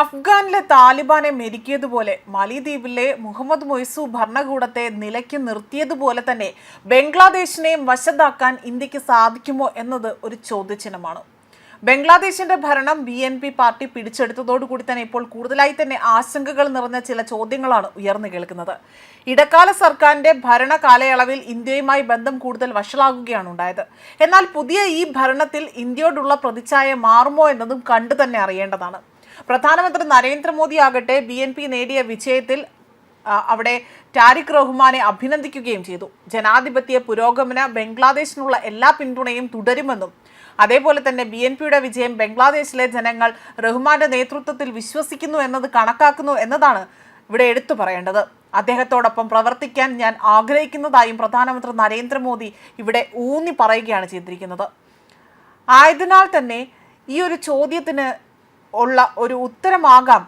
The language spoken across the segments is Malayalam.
അഫ്ഗാനിലെ താലിബാനെ മെരുക്കിയതുപോലെ മാലിദ്വീപിലെ മുഹമ്മദ് മൊയ്സു ഭരണകൂടത്തെ നിലയ്ക്ക് നിർത്തിയതുപോലെ തന്നെ ബംഗ്ലാദേശിനെയും വശത്താക്കാൻ ഇന്ത്യയ്ക്ക് സാധിക്കുമോ എന്നത് ഒരു ചോദ്യചിഹ്നമാണ്. ബംഗ്ലാദേശിന്റെ ഭരണം ബി എൻ പി പാർട്ടി പിടിച്ചെടുത്തതോടുകൂടി തന്നെ ഇപ്പോൾ കൂടുതലായി തന്നെ ആശങ്കകൾ നിറഞ്ഞ ചില ചോദ്യങ്ങളാണ് ഉയർന്നു കേൾക്കുന്നത്. ഇടക്കാല സർക്കാരിന്റെ ഭരണ കാലയളവിൽ ഇന്ത്യയുമായി ബന്ധം കൂടുതൽ വഷളാകുകയാണ് ഉണ്ടായത്. എന്നാൽ പുതിയ ഈ ഭരണത്തിൽ ഇന്ത്യയോടുള്ള പ്രതിച്ഛായ മാറുമോ എന്നതും കണ്ടു തന്നെ അറിയേണ്ടതാണ്. പ്രധാനമന്ത്രി നരേന്ദ്രമോദി ആകട്ടെ ബി എൻ പി നേടിയ വിജയത്തിൽ അവിടെ ടാരിഖ് റഹ്മാനെ അഭിനന്ദിക്കുകയും ചെയ്തു. ജനാധിപത്യ പുരോഗമന ബംഗ്ലാദേശിനുള്ള എല്ലാ പിന്തുണയും തുടരുമെന്നും അതേപോലെ തന്നെ ബി എൻ പിയുടെ വിജയം ബംഗ്ലാദേശിലെ ജനങ്ങൾ റഹ്മാന്റെ നേതൃത്വത്തിൽ വിശ്വസിക്കുന്നു എന്നത് കണക്കാക്കുന്നു എന്നതാണ് ഇവിടെ എടുത്തു പറയേണ്ടത്. അദ്ദേഹത്തോടൊപ്പം പ്രവർത്തിക്കാൻ ഞാൻ ആഗ്രഹിക്കുന്നതായും പ്രധാനമന്ത്രി നരേന്ദ്രമോദി ഇവിടെ ഊന്നി പറയുകയാണ് ചെയ്തിരിക്കുന്നത്. ആയതിനാൽ തന്നെ ഈ ഒരു ചോദ്യത്തിന് ഉള്ള ഒരു ഉത്തരമാകാം.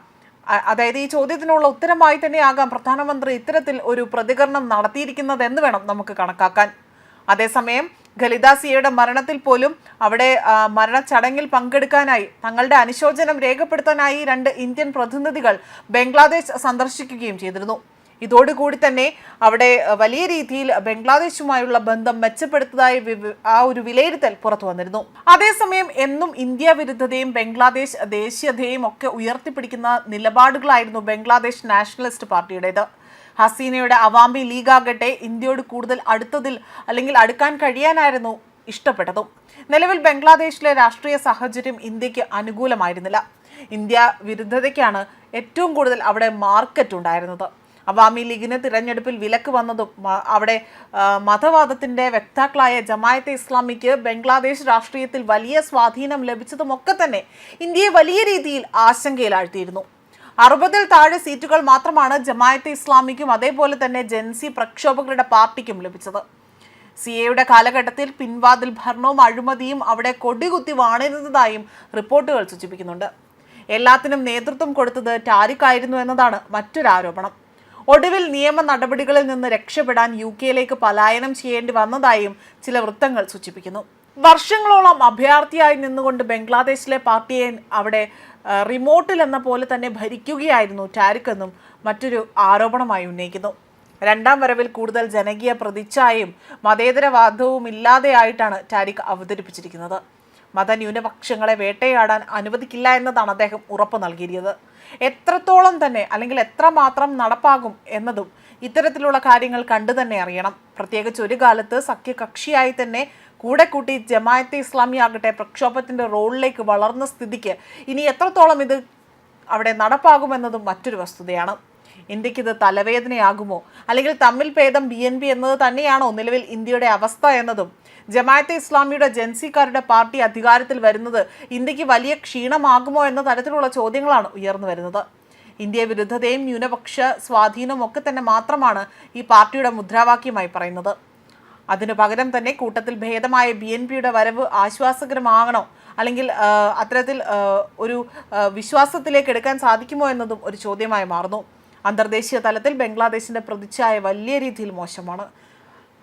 അതായത് ഈ ചോദ്യത്തിനുള്ള ഉത്തരമായി തന്നെ തന്നെയാകാം പ്രധാനമന്ത്രി ഇത്തരത്തിൽ ഒരു പ്രതികരണം നടത്തിയിരിക്കുന്നത് എന്ന് വേണം നമുക്ക് കണക്കാക്കാൻ. അതേസമയം ഖലിദാസിയയുടെ മരണത്തിൽ പോലും അവിടെ മരണച്ചടങ്ങിൽ പങ്കെടുക്കാനായി തങ്ങളുടെ അനുശോചനം രേഖപ്പെടുത്താനായി രണ്ട് ഇന്ത്യൻ പ്രതിനിധികൾ ബംഗ്ലാദേശ് സന്ദർശിക്കുകയും ചെയ്തിരുന്നു. ഇതോടുകൂടി തന്നെ അവിടെ വലിയ രീതിയിൽ ബംഗ്ലാദേശുമായുള്ള ബന്ധം മെച്ചപ്പെടുത്തതായി ആ ഒരു വിലയിരുത്തൽ പുറത്തു വന്നിരുന്നു. അതേസമയം എന്നും ഇന്ത്യ വിരുദ്ധതയും ബംഗ്ലാദേശ് ദേശീയതയും ഒക്കെ ഉയർത്തിപ്പിടിക്കുന്ന നിലപാടുകളായിരുന്നു ബംഗ്ലാദേശ് നാഷണലിസ്റ്റ് പാർട്ടിയുടേത്. ഹസീനയുടെ അവാമി ലീഗ് ആകട്ടെ ഇന്ത്യയോട് കൂടുതൽ അടുത്തതിൽ അല്ലെങ്കിൽ അടുക്കാൻ കഴിയാനായിരുന്നു ഇഷ്ടപ്പെട്ടതും. നിലവിൽ ബംഗ്ലാദേശിലെ രാഷ്ട്രീയ സാഹചര്യം ഇന്ത്യയ്ക്ക് അനുകൂലമായിരുന്നില്ല. ഇന്ത്യ വിരുദ്ധതയ്ക്കാണ് ഏറ്റവും കൂടുതൽ അവിടെ മാർക്കറ്റ് ഉണ്ടായിരുന്നത്. അവാമി ലീഗിന് തിരഞ്ഞെടുപ്പിൽ വിലക്ക് വന്നതും അവിടെ മതവാദത്തിന്റെ വക്താക്കളായ ജമായത്തെ ഇസ്ലാമിക്ക് ബംഗ്ലാദേശ് രാഷ്ട്രീയത്തിൽ വലിയ സ്വാധീനം ലഭിച്ചതുമൊക്കെ തന്നെ ഇന്ത്യയെ വലിയ രീതിയിൽ ആശങ്കയിലാഴ്ത്തിയിരുന്നു. അറുപതിൽ താഴെ സീറ്റുകൾ മാത്രമാണ് ജമായത്തെ ഇസ്ലാമിക്കും അതേപോലെ തന്നെ ജൻസി പ്രക്ഷോഭകരുടെ പാർട്ടിക്കും ലഭിച്ചത്. സി എയുടെ കാലഘട്ടത്തിൽ പിൻവാതിൽ ഭരണവും അഴിമതിയും അവിടെ കൊടികുത്തി വാണിരുന്നതായും റിപ്പോർട്ടുകൾ സൂചിപ്പിക്കുന്നുണ്ട്. എല്ലാത്തിനും നേതൃത്വം കൊടുത്തത് ടാരിഖ് ആയിരുന്നു എന്നതാണ് മറ്റൊരു ആരോപണം ഒടുവിൽ നിയമ നടപടികളിൽ നിന്ന് രക്ഷപ്പെടാൻ യു കെയിലേക്ക് പലായനം ചെയ്യേണ്ടി വന്നതായും ചില വൃത്തങ്ങൾ സൂചിപ്പിക്കുന്നു. വർഷങ്ങളോളം അഭയാർത്ഥിയായി നിന്നുകൊണ്ട് ബംഗ്ലാദേശിലെ പാർട്ടിയെ അവിടെ റിമോട്ടിൽ എന്ന പോലെ തന്നെ ഭരിക്കുകയായിരുന്നു ടാരിഖ് എന്നും മറ്റൊരു ആരോപണമായി ഉന്നയിക്കുന്നു. രണ്ടാം വരവിൽ കൂടുതൽ ജനകീയ പ്രതിച്ഛായയും മതേതരവാദവും ഇല്ലാതെയായിട്ടാണ് ടാരിഖ് അവതരിപ്പിച്ചിരിക്കുന്നത്. മതന്യൂനപക്ഷങ്ങളെ വേട്ടയാടാൻ അനുവദിക്കില്ല എന്നതാണ് അദ്ദേഹം ഉറപ്പ് നൽകിയത് എത്രത്തോളം തന്നെ അല്ലെങ്കിൽ എത്ര മാത്രം നടപ്പാകും എന്നതും ഇത്തരത്തിലുള്ള കാര്യങ്ങൾ കണ്ടു തന്നെ അറിയണം. പ്രത്യേകിച്ച് ഒരു കാലത്ത് സഖ്യകക്ഷിയായി തന്നെ കൂടെ കൂട്ടി ജമായത്തെ ഇസ്ലാമി ആകട്ടെ പ്രക്ഷോഭത്തിന്റെ റോളിലേക്ക് വളർന്ന സ്ഥിതിക്ക് ഇനി എത്രത്തോളം ഇത് അവിടെ നടപ്പാകുമെന്നതും മറ്റൊരു വസ്തുതയാണ്. ഇന്ത്യയ്ക്ക് ഇത് തലവേദനയാകുമോ? അല്ലെങ്കിൽ തമ്മിൽ ഭേദം ബി എൻ പി എന്നത് തന്നെയാണോ നിലവിൽ ഇന്ത്യയുടെ അവസ്ഥ എന്നതും ജമാഅത്തെ ഇസ്ലാമിയുടെ ജൻസിക്കാരുടെ പാർട്ടി അധികാരത്തിൽ വരുന്നത് ഇന്ത്യയ്ക്ക് വലിയ ക്ഷീണമാകുമോ എന്ന തരത്തിലുള്ള ചോദ്യങ്ങളാണ് ഉയർന്നു വരുന്നത്. ഇന്ത്യ വിരുദ്ധതയും ന്യൂനപക്ഷ സ്വാധീനവും ഒക്കെ തന്നെ മാത്രമാണ് ഈ പാർട്ടിയുടെ മുദ്രാവാക്യമായി പറയുന്നത്. അതിനു പകരം തന്നെ കൂട്ടത്തിൽ ഭേദമായ ബി എൻ പിയുടെ വരവ് ആശ്വാസകരമാകണോ? അല്ലെങ്കിൽ അത്തരത്തിൽ ഒരു വിശ്വാസത്തിലേക്ക് എടുക്കാൻ സാധിക്കുമോ എന്നതും ഒരു ചോദ്യമായി മാറുന്നു. അന്തർദേശീയ തലത്തിൽ ബംഗ്ലാദേശിന്റെ പ്രതിച്ഛായ വലിയ രീതിയിൽ മോശമാണ്.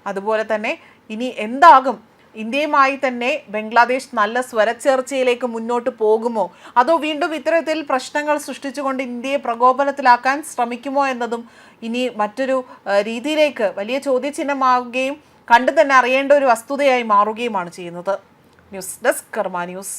അതുപോലെ തന്നെ ഇനി എന്താകും? ഇന്ത്യയുമായി തന്നെ ബംഗ്ലാദേശ് നല്ല സ്വരച്ചേർച്ചയിലേക്ക് മുന്നോട്ട് പോകുമോ? അതോ വീണ്ടും ഇത്തരത്തിൽ പ്രശ്നങ്ങൾ സൃഷ്ടിച്ചുകൊണ്ട് ഇന്ത്യയെ പ്രകോപനത്തിലാക്കാൻ ശ്രമിക്കുമോ എന്നതും ഇനി മറ്റൊരു രീതിയിലേക്ക് വലിയ ചോദ്യചിഹ്നമാവുകയും കണ്ടു തന്നെ അറിയേണ്ട ഒരു വസ്തുതയായി മാറുകയുമാണ് ചെയ്യുന്നത്. News desk Karma news.